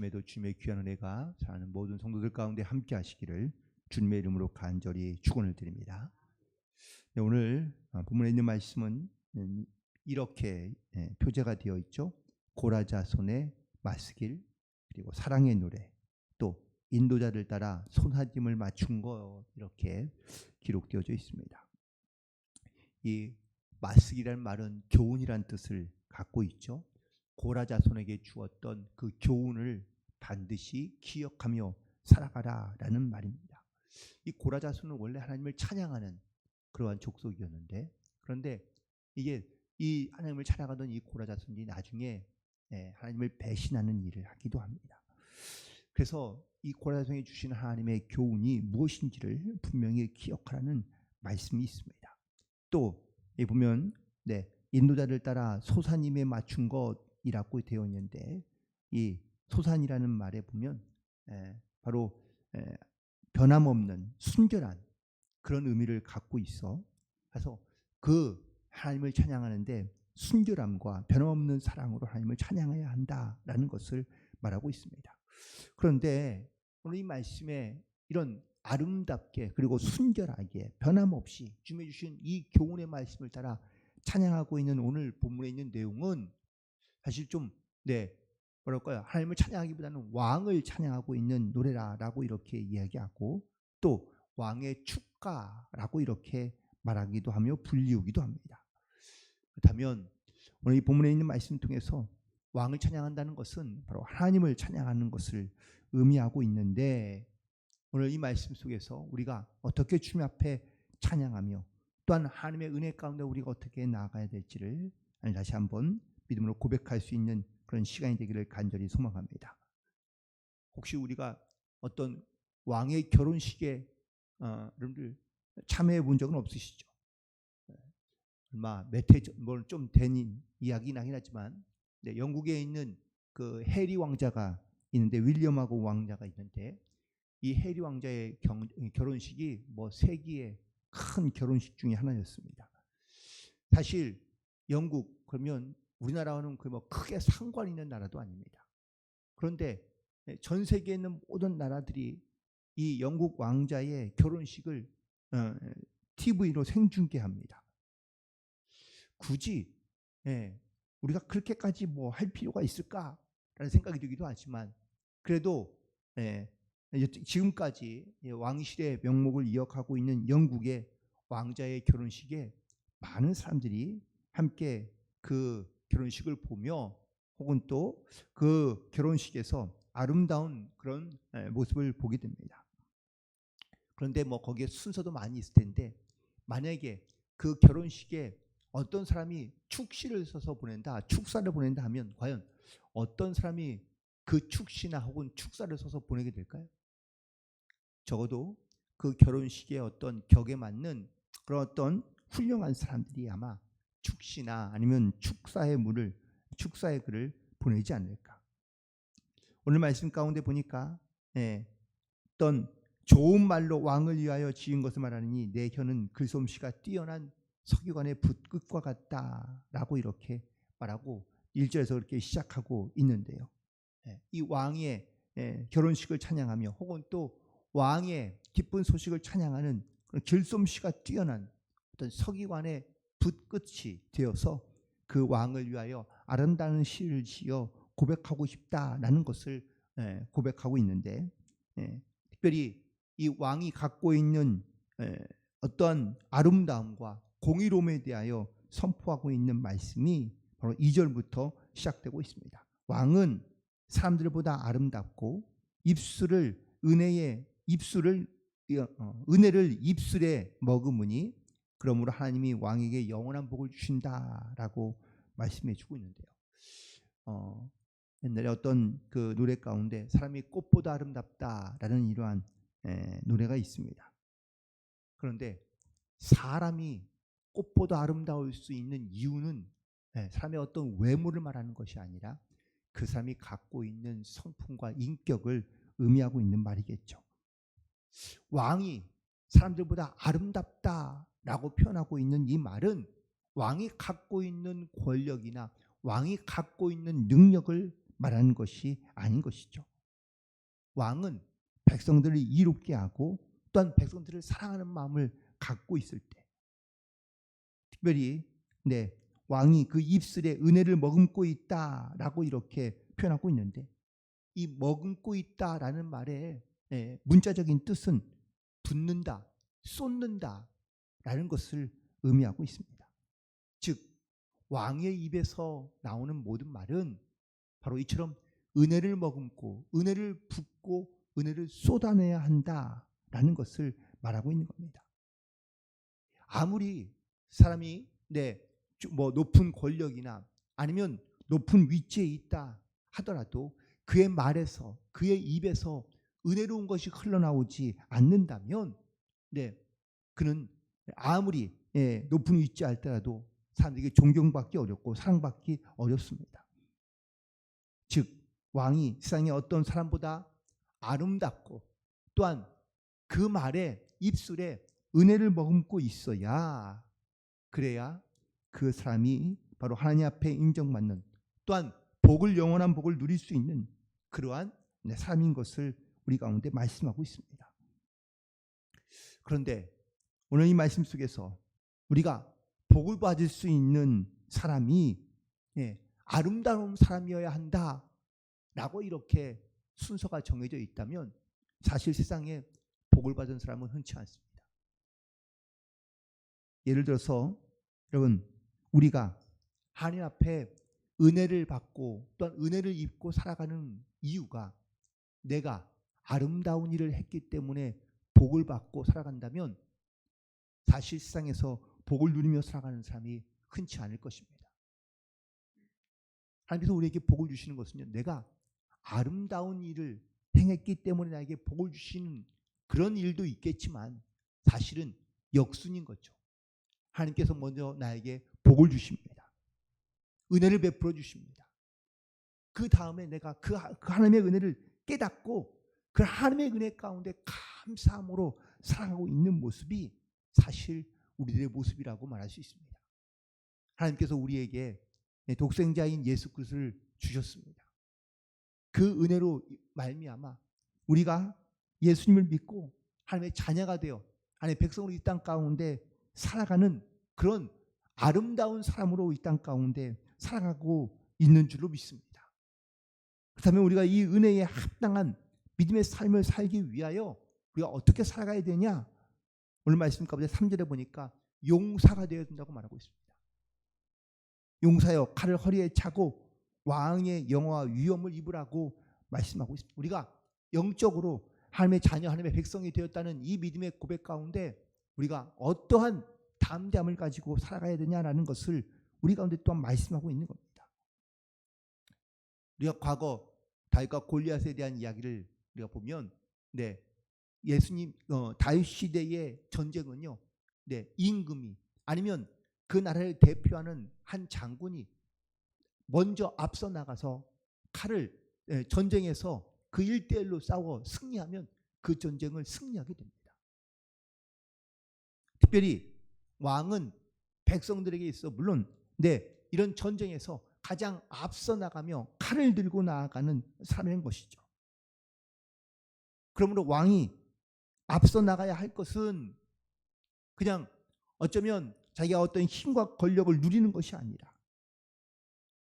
아침에도 주님의 귀한 은혜가 사는 모든 성도들 가운데 함께 하시기를 주님의 이름으로 간절히 축원을 드립니다. 네, 오늘 아, 본문에 있는 말씀은 음, 이렇게 예, 표제가 되어 있죠. 고라자손의 마스길 그리고 사랑의 노래 또 인도자를 따라 손하짐을 맞춘 거 이렇게 기록되어져 있습니다. 이 마스기라는 말은 교훈이란 뜻을 갖고 있죠. 고라자손에게 주었던 그 교훈을 반드시 기억하며 살아가라 라는 말입니다. 이 고라자손은 원래 하나님을 찬양하는 그러한 족속이었는데 그런데 이게 이 하나님을 찬양하던 이 고라자손이 나중에 예, 하나님을 배신하는 일을 하기도 합니다. 그래서 이 고라자손이 주신 하나님의 교훈이 무엇인지를 분명히 기억하라는 말씀이 있습니다. 또 이 보면 네 인도자를 따라 소사님에 맞춘 것이라고 되어 있는데 이 소산이라는 말에 보면 에, 바로 에, 변함없는 순결한 그런 의미를 갖고 있어. 그래서 그 하나님을 찬양하는데 순결함과 변함없는 사랑으로 하나님을 찬양해야 한다라는 것을 말하고 있습니다. 그런데 오늘 이 말씀에 이런 아름답게 그리고 순결하게 변함없이 주님이 주신 이 교훈의 말씀을 따라 찬양하고 있는 오늘 본문에 있는 내용은 사실 좀 네, 뭐랄까요? 하나님을 찬양하기보다는 왕을 찬양하고 있는 노래라라고 이렇게 이야기하고 또 왕의 축가라고 이렇게 말하기도 하며 불리우기도 합니다. 그렇다면 오늘 이 본문에 있는 말씀 통해서 왕을 찬양한다는 것은 바로 하나님을 찬양하는 것을 의미하고 있는데 오늘 이 말씀 속에서 우리가 어떻게 주님 앞에 찬양하며 또한 하나님의 은혜 가운데 우리가 어떻게 나아가야 될지를 다시 한번 믿음으로 고백할 수 있는 그런 시간이 되기를 간절히 소망합니다. 혹시 우리가 어떤 왕의 결혼식에 어, 여러분들 참여해 본 적은 없으시죠? 얼마 몇해좀 된 이야기긴 하긴 하지만 네, 영국에 있는 그 해리 왕자가 있는데 윌리엄하고 왕자가 있는데 이 해리 왕자의 경, 결혼식이 뭐 세기의 큰 결혼식 중에 하나였습니다. 사실 영국 그러면 우리나라와는 그 뭐 크게 상관 있는 나라도 아닙니다. 그런데 전 세계에 있는 모든 나라들이 이 영국 왕자의 결혼식을 어, TV로 생중계합니다. 굳이 예, 우리가 그렇게까지 뭐 할 필요가 있을까라는 생각이 들기도 하지만 그래도 예, 지금까지 왕실의 명목을 이어가고 있는 영국의 왕자의 결혼식에 많은 사람들이 함께 그 결혼식을 보며 혹은 또 그 결혼식에서 아름다운 그런 모습을 보게 됩니다. 그런데 뭐 거기에 순서도 많이 있을 텐데 만약에 그 결혼식에 어떤 사람이 축시를 써서 보낸다, 축사를 보낸다 하면 과연 어떤 사람이 그 축시나 혹은 축사를 써서 보내게 될까요? 적어도 그 결혼식의 어떤 격에 맞는 그런 어떤 훌륭한 사람들이 아마 축시나 아니면 축사의 물을 축사의 글을 보내지 않을까. 오늘 말씀 가운데 보니까 예, 어떤 좋은 말로 왕을 위하여 지은 것을 말하느니 내 혀는 글솜씨가 뛰어난 석유관의 붓끝과 같다라고 이렇게 말하고 1절에서 그렇게 시작하고 있는데요. 예, 이 왕의 예, 결혼식을 찬양하며 혹은 또 왕의 기쁜 소식을 찬양하는 그런 길솜씨가 뛰어난 어떤 서기관의 붓끝이 되어서 그 왕을 위하여 아름다운 시를 지어 고백하고 싶다라는 것을 예, 고백하고 있는데 예, 특별히 이 왕이 갖고 있는 예, 어떠한 아름다움과 공의로움에 대하여 선포하고 있는 말씀이 바로 2절부터 시작되고 있습니다. 왕은 사람들보다 아름답고 입술을 은혜의 입술을 어, 은혜를 입술에 머금으니 그러므로 하나님이 왕에게 영원한 복을 주신다라고 말씀해 주고 있는데요. 어, 옛날에 어떤 그 노래 가운데 사람이 꽃보다 아름답다라는 이러한 에, 노래가 있습니다. 그런데 사람이 꽃보다 아름다울 수 있는 이유는 에, 사람의 어떤 외모를 말하는 것이 아니라 그 사람이 갖고 있는 성품과 인격을 의미하고 있는 말이겠죠. 왕이 사람들보다 아름답다 라고 표현하고 있는 이 말은 왕이 갖고 있는 권력이나 왕이 갖고 있는 능력을 말하는 것이 아닌 것이죠. 왕은 백성들을 이롭게 하고 또한 백성들을 사랑하는 마음을 갖고 있을 때 특별히 네, 왕이 그 입술에 은혜를 머금고 있다라고 이렇게 표현하고 있는데 이 머금고 있다라는 말의 예, 문자적인 뜻은 붓는다, 쏟는다 라는 것을 의미하고 있습니다. 즉 왕의 입에서 나오는 모든 말은 바로 이처럼 은혜를 머금고 은혜를 붓고 은혜를 쏟아내야 한다라는 것을 말하고 있는 겁니다. 아무리 사람이 네, 뭐 높은 권력이나 아니면 높은 위치에 있다 하더라도 그의 말에서 그의 입에서 은혜로운 것이 흘러나오지 않는다면 네, 그는 아무리 예, 높은 위치에 할때라도 사람들에게 존경받기 어렵고 사랑받기 어렵습니다. 즉 왕이 세상의 어떤 사람보다 아름답고 또한 그 말에 입술에 은혜를 머금고 있어야 그래야 그 사람이 바로 하나님 앞에 인정받는 또한 복을 영원한 복을 누릴 수 있는 그러한 사람인 것을 우리 가운데 말씀하고 있습니다. 그런데 오늘 이 말씀 속에서 우리가 복을 받을 수 있는 사람이 예, 아름다운 사람이어야 한다 라고 이렇게 순서가 정해져 있다면 사실 세상에 복을 받은 사람은 흔치 않습니다. 예를 들어서 여러분 우리가 하나님 앞에 은혜를 받고 또한 은혜를 입고 살아가는 이유가 내가 아름다운 일을 했기 때문에 복을 받고 살아간다면 사실상에서 복을 누리며 살아가는 사람이 흔치 않을 것입니다. 하나님께서 우리에게 복을 주시는 것은요, 내가 아름다운 일을 행했기 때문에 나에게 복을 주시는 그런 일도 있겠지만 사실은 역순인 거죠. 하나님께서 먼저 나에게 복을 주십니다. 은혜를 베풀어 주십니다. 그 다음에 내가 그, 그 하나님의 은혜를 깨닫고 그 하나님의 은혜 가운데 감사함으로 살아가고 있는 모습이 사실 우리들의 모습이라고 말할 수 있습니다. 하나님께서 우리에게 독생자인 예수 그리스도를 주셨습니다. 그 은혜로 말미암아 우리가 예수님을 믿고 하나님의 자녀가 되어 하나님의 백성으로 이 땅 가운데 살아가는 그런 아름다운 사람으로 이 땅 가운데 살아가고 있는 줄로 믿습니다. 그렇다면 우리가 이 은혜에 합당한 믿음의 삶을 살기 위하여 우리가 어떻게 살아가야 되냐? 오늘 말씀 가운데 3절에 보니까 용사가 되어야 된다고 말하고 있습니다. 용사여 칼을 허리에 차고 왕의 영화와 위엄을 입으라고 말씀하고 있습니다. 우리가 영적으로 하나님의 자녀, 하나님의 백성이 되었다는 이 믿음의 고백 가운데 우리가 어떠한 담대함을 가지고 살아가야 되냐라는 것을 우리 가운데 또한 말씀하고 있는 겁니다. 우리가 과거 다윗과 골리앗에 대한 이야기를 우리가 보면 네 예수님 어, 다윗 시대의 전쟁은요 네 임금이 아니면 그 나라를 대표하는 한 장군이 먼저 앞서 나가서 칼을 네, 전쟁에서 그 일대일로 싸워 승리하면 그 전쟁을 승리하게 됩니다. 특별히 왕은 백성들에게 있어 물론 네 이런 전쟁에서 가장 앞서 나가며 칼을 들고 나아가는 사람인 것이죠. 그러므로 왕이 앞서 나가야 할 것은 그냥 어쩌면 자기가 어떤 힘과 권력을 누리는 것이 아니라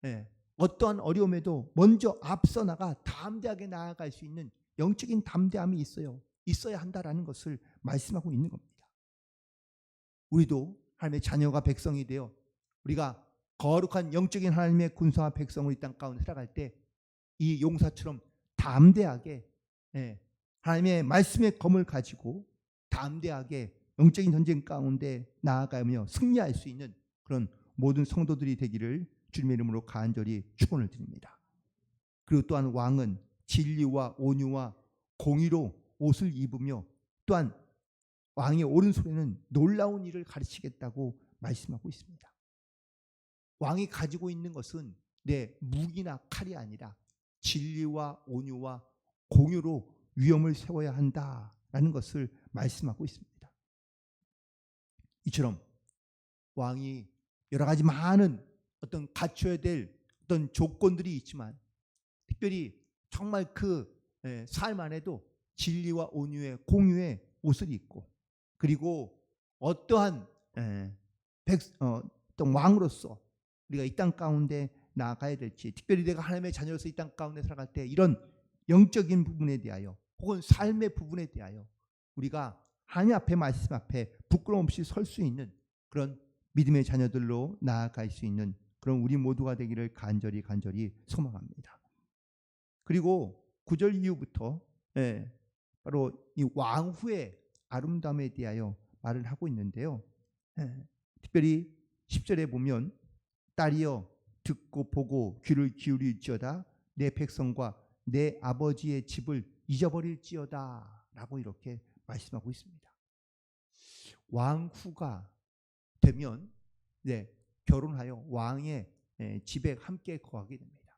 예, 어떠한 어려움에도 먼저 앞서 나가 담대하게 나아갈 수 있는 영적인 담대함이 있어요. 있어야 한다라는 것을 말씀하고 있는 겁니다. 우리도 하나님의 자녀가 백성이 되어 우리가 거룩한 영적인 하나님의 군사와 백성을 이땅 가운데 살아갈 때 이 용사처럼 담대하게 예, 하나님의 말씀의 검을 가지고 담대하게 영적인 전쟁 가운데 나아가며 승리할 수 있는 그런 모든 성도들이 되기를 주님의 이름으로 간절히 축원을 드립니다. 그리고 또한 왕은 진리와 온유와 공의로 옷을 입으며 또한 왕의 오른손에는 놀라운 일을 가르치겠다고 말씀하고 있습니다. 왕이 가지고 있는 것은 내 무기나 칼이 아니라 진리와 온유와 공유로 위험을 세워야 한다라는 것을 말씀하고 있습니다. 이처럼 왕이 여러 가지 많은 어떤 갖춰야 될 어떤 조건들이 있지만 특별히 정말 그 예, 삶 안 에도 진리와 온유의 공유의 옷을 입고 그리고 어떠한 예, 백, 어, 어떤 왕으로서 우리가 이 땅 가운데 나아가야 될지 특별히 내가 하나님의 자녀로서 이 땅 가운데 살아갈 때 이런 영적인 부분에 대하여 혹은 삶의 부분에 대하여 우리가 하나님 앞에 말씀 앞에 부끄러움 없이 설 수 있는 그런 믿음의 자녀들로 나아갈 수 있는 그런 우리 모두가 되기를 간절히 간절히 소망합니다. 그리고 구절 이후부터 예, 바로 이 왕후의 아름다움에 대하여 말을 하고 있는데요. 예, 특별히 10절에 보면 딸이여 듣고 보고 귀를 기울일지어다 내 백성과 내 아버지의 집을 잊어버릴지어다 라고 이렇게 말씀하고 있습니다. 왕후가 되면 네, 결혼하여 왕의 예, 집에 함께 거하게 됩니다.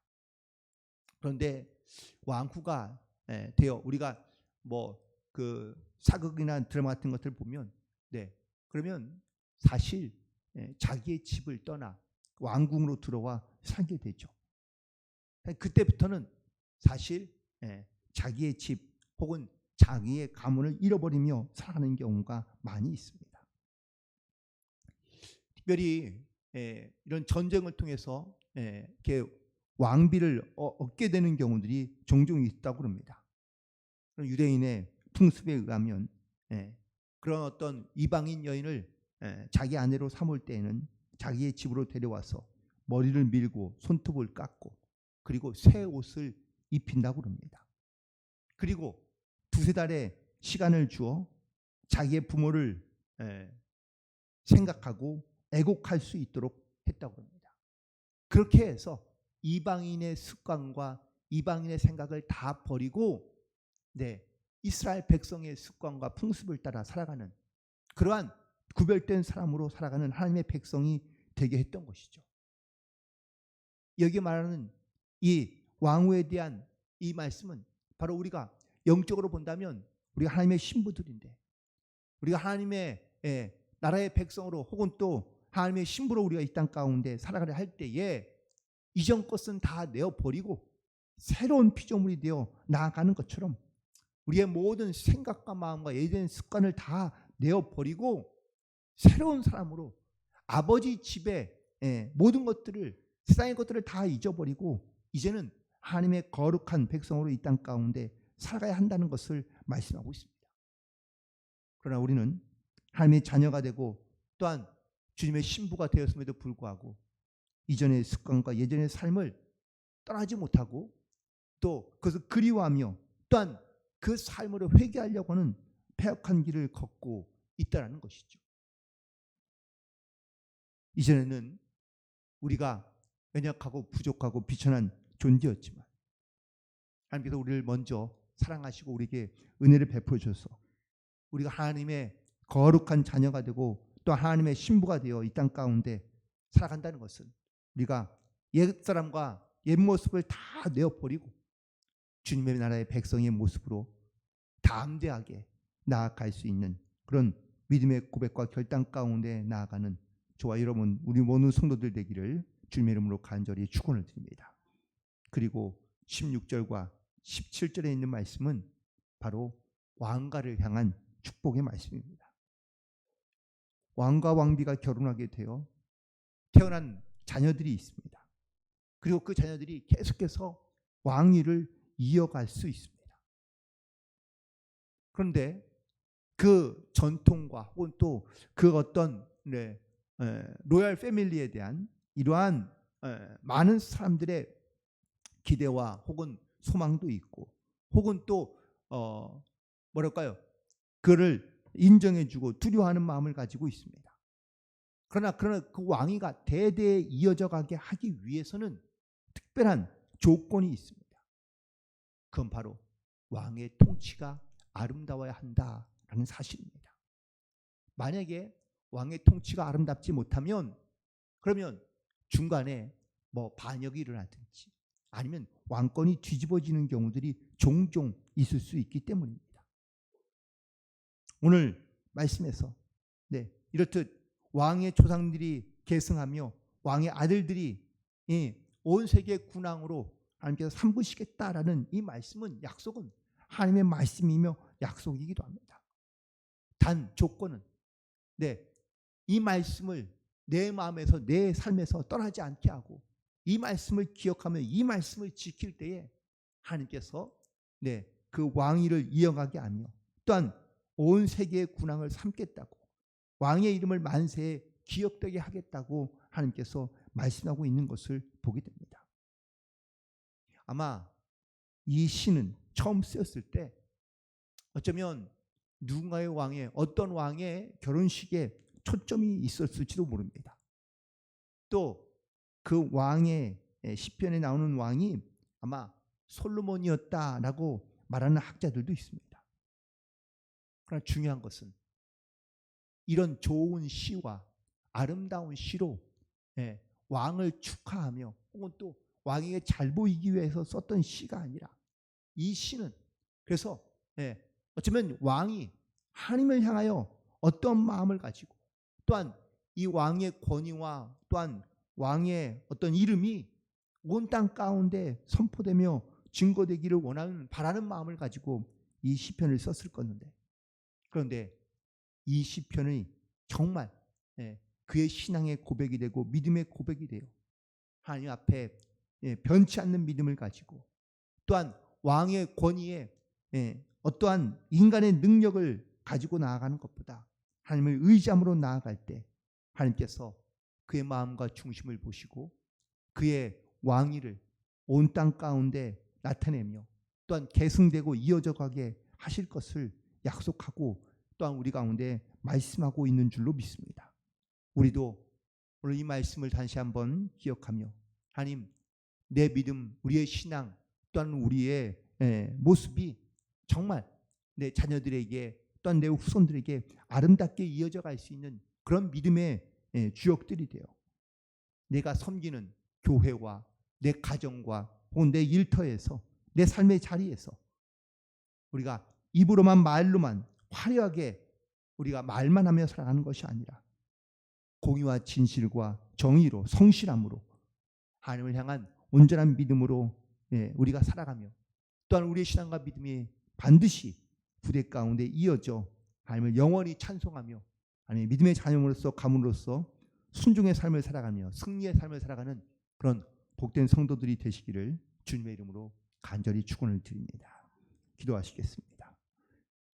그런데 왕후가 예, 되어 우리가 뭐 그 사극이나 드라마 같은 것들 보면 네 그러면 사실 예, 자기의 집을 떠나 왕궁으로 들어와 살게 되죠. 그때부터는 사실 예, 자기의 집 혹은 자기의 가문을 잃어버리며 살아가는 경우가 많이 있습니다. 특별히 예, 이런 전쟁을 통해서 예, 이렇게 왕비를 어, 얻게 되는 경우들이 종종 있다고 합니다. 유대인의 풍습에 의하면 예, 그런 어떤 이방인 여인을 예, 자기 아내로 삼을 때에는 자기의 집으로 데려와서 머리를 밀고 손톱을 깎고 그리고 새 옷을 입힌다고 합니다. 그리고 두세 달의 시간을 주어 자기의 부모를 예, 생각하고 애곡할 수 있도록 했다고 합니다. 그렇게 해서 이방인의 습관과 이방인의 생각을 다 버리고 네, 이스라엘 백성의 습관과 풍습을 따라 살아가는 그러한 구별된 사람으로 살아가는 하나님의 백성이 되게 했던 것이죠. 여기 말하는 이 왕후에 대한 이 말씀은 바로 우리가 영적으로 본다면 우리가 하나님의 신부들인데 우리가 하나님의 예, 나라의 백성으로 혹은 또 하나님의 신부로 우리가 이 땅 가운데 살아가려 할 때에 이전 것은 다 내어 버리고 새로운 피조물이 되어 나아가는 것처럼 우리의 모든 생각과 마음과 예전 습관을 다 내어 버리고 새로운 사람으로 아버지 집에 예, 모든 것들을 세상의 것들을 다 잊어버리고 이제는 하나님의 거룩한 백성으로 이 땅 가운데 살아가야 한다는 것을 말씀하고 있습니다. 그러나 우리는 하나님의 자녀가 되고 또한 주님의 신부가 되었음에도 불구하고 이전의 습관과 예전의 삶을 떠나지 못하고 또 그것을 그리워하며 또한 그 삶으로 회개하려고 하는 폐역한 길을 걷고 있다라는 것이죠. 이전에는 우리가 연약하고 부족하고 비천한 존재였지만 하나님께서 우리를 먼저 사랑하시고 우리에게 은혜를 베풀어 주셔서 우리가 하나님의 거룩한 자녀가 되고 또 하나님의 신부가 되어 이 땅 가운데 살아간다는 것은 우리가 옛 사람과 옛 모습을 다 내어 버리고 주님의 나라의 백성의 모습으로 담대하게 나아갈 수 있는 그런 믿음의 고백과 결단 가운데 나아가는 저와 여러분 우리 모든 성도들 되기를 주님의 이름으로 간절히 축원을 드립니다. 그리고 16절과 17절에 있는 말씀은 바로 왕가를 향한 축복의 말씀입니다. 왕과 왕비가 결혼하게 되어 태어난 자녀들이 있습니다. 그리고 그 자녀들이 계속해서 왕위를 이어갈 수 있습니다. 그런데 그 전통과 혹은 또 그 어떤 네, 에, 로얄 패밀리에 대한 이러한 에, 많은 사람들의 기대와 혹은 소망도 있고 혹은 또 어, 뭐랄까요 그를 인정해주고 두려워하는 마음을 가지고 있습니다. 그러나 그러나 그 왕위가 대대에 이어져 가게 하기 위해서는 특별한 조건이 있습니다. 그건 바로 왕의 통치가 아름다워야 한다라는 사실입니다. 만약에 왕의 통치가 아름답지 못하면 그러면 중간에 뭐 반역이 일어나든지 아니면 왕권이 뒤집어지는 경우들이 종종 있을 수 있기 때문입니다. 오늘 말씀에서 네, 이렇듯 왕의 조상들이 계승하며 왕의 아들들이 온 세계 군왕으로 하나님께서 삼으시겠다라는 이 말씀은 약속은 하나님의 말씀이며 약속이기도 합니다. 단 조건은 네, 이 말씀을 내 마음에서 내 삶에서 떠나지 않게 하고 이 말씀을 기억하며 이 말씀을 지킬 때에 하나님께서 네, 그 왕위를 이어가게 하며 또한 온 세계의 군왕을 삼겠다고 왕의 이름을 만세에 기억되게 하겠다고 하나님께서 말씀하고 있는 것을 보게 됩니다. 아마 이 시는 처음 쓰였을 때 어쩌면 누군가의 왕의 어떤 왕의 결혼식에 초점이 있었을지도 모릅니다. 또 그 왕의 시편에 나오는 왕이 아마 솔로몬이었다라고 말하는 학자들도 있습니다. 그러나 중요한 것은 이런 좋은 시와 아름다운 시로 예, 왕을 축하하며 혹은 또 왕에게 잘 보이기 위해서 썼던 시가 아니라 이 시는 그래서 예, 어쩌면 왕이 하나님을 향하여 어떤 마음을 가지고 또한 이 왕의 권위와 또한 왕의 어떤 이름이 온 땅 가운데 선포되며 증거되기를 원하는 바라는 마음을 가지고 이 시편을 썼을 건데 그런데 이 시편이 정말 예, 그의 신앙의 고백이 되고 믿음의 고백이 돼요. 하나님 앞에 예, 변치 않는 믿음을 가지고 또한 왕의 권위에 예, 어떠한 인간의 능력을 가지고 나아가는 것보다 하나님을 의지함으로 나아갈 때 하나님께서 그의 마음과 중심을 보시고 그의 왕위를 온 땅 가운데 나타내며 또한 계승되고 이어져 가게 하실 것을 약속하고 또한 우리 가운데 말씀하고 있는 줄로 믿습니다. 우리도 오늘 이 말씀을 다시 한번 기억하며 하나님 내 믿음, 우리의 신앙 또한 우리의 예, 모습이 정말 내 자녀들에게 또한 내 후손들에게 아름답게 이어져 갈 수 있는 그런 믿음의 예, 주역들이 돼요. 내가 섬기는 교회와 내 가정과 혹은 내 일터에서 내 삶의 자리에서 우리가 입으로만 말로만 화려하게 우리가 말만 하며 살아가는 것이 아니라 공의와 진실과 정의로 성실함으로 하나님을 향한 온전한 믿음으로 예, 우리가 살아가며 또한 우리의 신앙과 믿음이 반드시 부대 가운데 이어져 하나님을 영원히 찬송하며 하나님 믿음의 자녀로서 가문으로서 순종의 삶을 살아가며 승리의 삶을 살아가는 그런 복된 성도들이 되시기를 주님의 이름으로 간절히 축원을 드립니다. 기도하시겠습니다.